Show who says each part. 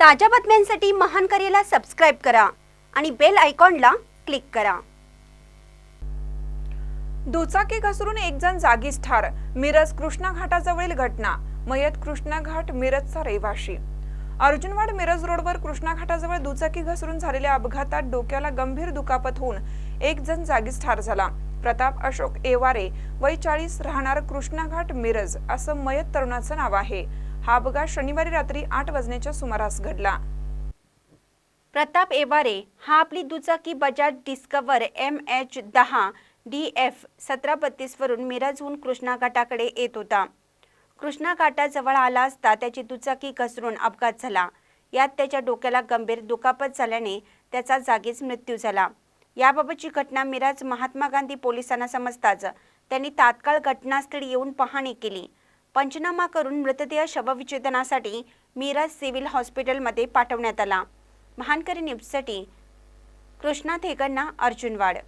Speaker 1: ताज्या बातम्यांसाठी महान करेला सबस्क्राईब करा आणि बेल आयकॉनला क्लिक करा.
Speaker 2: दुचाकी घसरून एक जण जागीच ठार. मिरज कृष्णा घाटाजवळील घटना. मयत कृष्णा घाट मिरजचा रहिवाशी. अर्जुनवाड मिरज रोडवर कृष्णा घाटाजवळ दुचाकी घसरून झालेल्या अपघातात डोक्याला गंभीर दुखापत होऊन एक जण जागीच ठार झाला. प्रताप अशोक एवारे वय चाळीस राहणार कृष्णा घाट मिरज असं मयत तरुणाचं नाव आहे. हा अपघात शनिवारी रात्री आठ वाजण्याच्या सुमारास घडला.
Speaker 1: प्रताप एवारे हा आपली दुचाकी बजाज डिस्कवर एम एच दहा डी एफ सतरा बत्तीसवरून मिरजहून कृष्णा घाटाकडे येत होता. कृष्णा घाटाजवळ आला असता त्याची दुचाकी घसरून अपघात झाला. यात त्याच्या डोक्याला गंभीर दुखापत झाल्याने त्याचा जागीच मृत्यू झाला. याबाबतची घटना मिराज महात्मा गांधी पोलिसांना समजताच त्यांनी तात्काळ घटनास्थळी येऊन पाहणी केली. पंचनामा करून मृतदेह शवविच्छेदनासाठी मिरज सिव्हिल हॉस्पिटलमध्ये पाठवण्यात आला. महानकरी न्यूजसाठी कृष्णा थेकरना अर्जुनवाड.